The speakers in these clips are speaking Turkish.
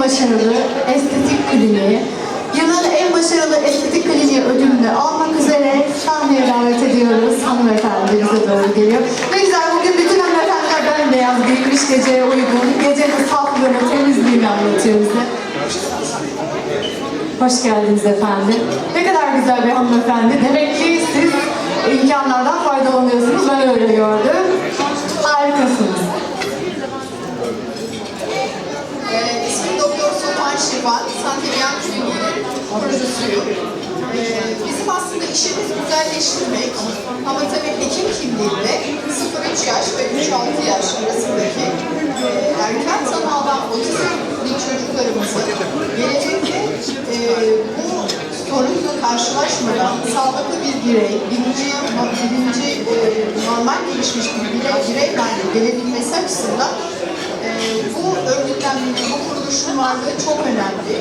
başarılı estetik kliniği, yılın en başarılı estetik kliniği ödülünü almak üzere sahneye davet ediyoruz. Hanımefendi bize doğru geliyor. Ne güzel bugün bütün hanımefendiler bembeyaz giymiş geceye uygun. Gecenin saflığını, temizliğini anlatıyor bize. Hoş geldiniz efendim. Ne kadar güzel bir hanımefendi. Demek ki siz imkanlardan faydalanıyorsunuz. Ben öyle gördüm. Sultan Şirvan, Santibiyan Kliniği'nin kurucusuyum. Ee, bizim aslında işimiz güzelleştirmek ama tabii hekim kimliğinde 0-3 yaş ve 3-6 yaş arasındaki e, erken tanıdan otizmli çocuklarımızı gelecekte e, bu sorunla karşılaşmadan sağlıklı bir birey, birinci, birinci e, normal gelişmiş bir birey, birey gelebilmesi açısından ee, bu örgütlenmenin, bu kuruluşun varlığı çok önemli.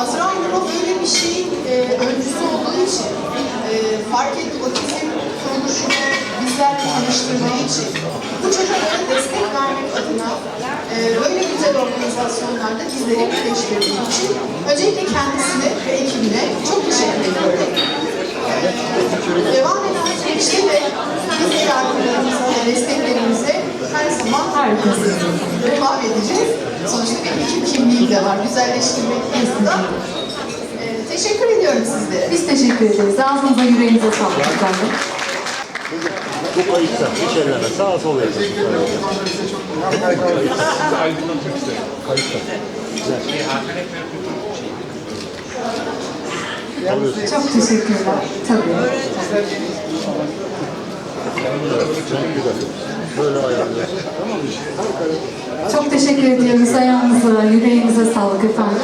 Azra Nur'un böyle bir şeyin e, öncüsü olduğu için, e, fark ettik otizm kuruluşunu bizlerle tanıştırdığı için, bu çocuklara destek vermek adına e, böyle güzel organizasyonlarda bizleri birleştirdiği için öncelikle kendisine ve ekibine çok teşekkür ediyorum. Ee, devam eden süreçte de biz yardımlarımıza ve desteklerimize her zaman Harikasınız. devam edeceğiz. Sonuçta kimliği de var. Güzelleştirmek yanında. Ee, teşekkür ediyorum sizlere. Biz teşekkür ederiz. Ağzınıza yüreğinize sağlık efendim. Bu kayıtta hiç elleme. Sağa sol yapın. Çok teşekkürler. Tabii. Çok güzel böyle ayarlıyoruz. Çok teşekkür ediyoruz. Ayağınıza, yüreğinize sağlık efendim.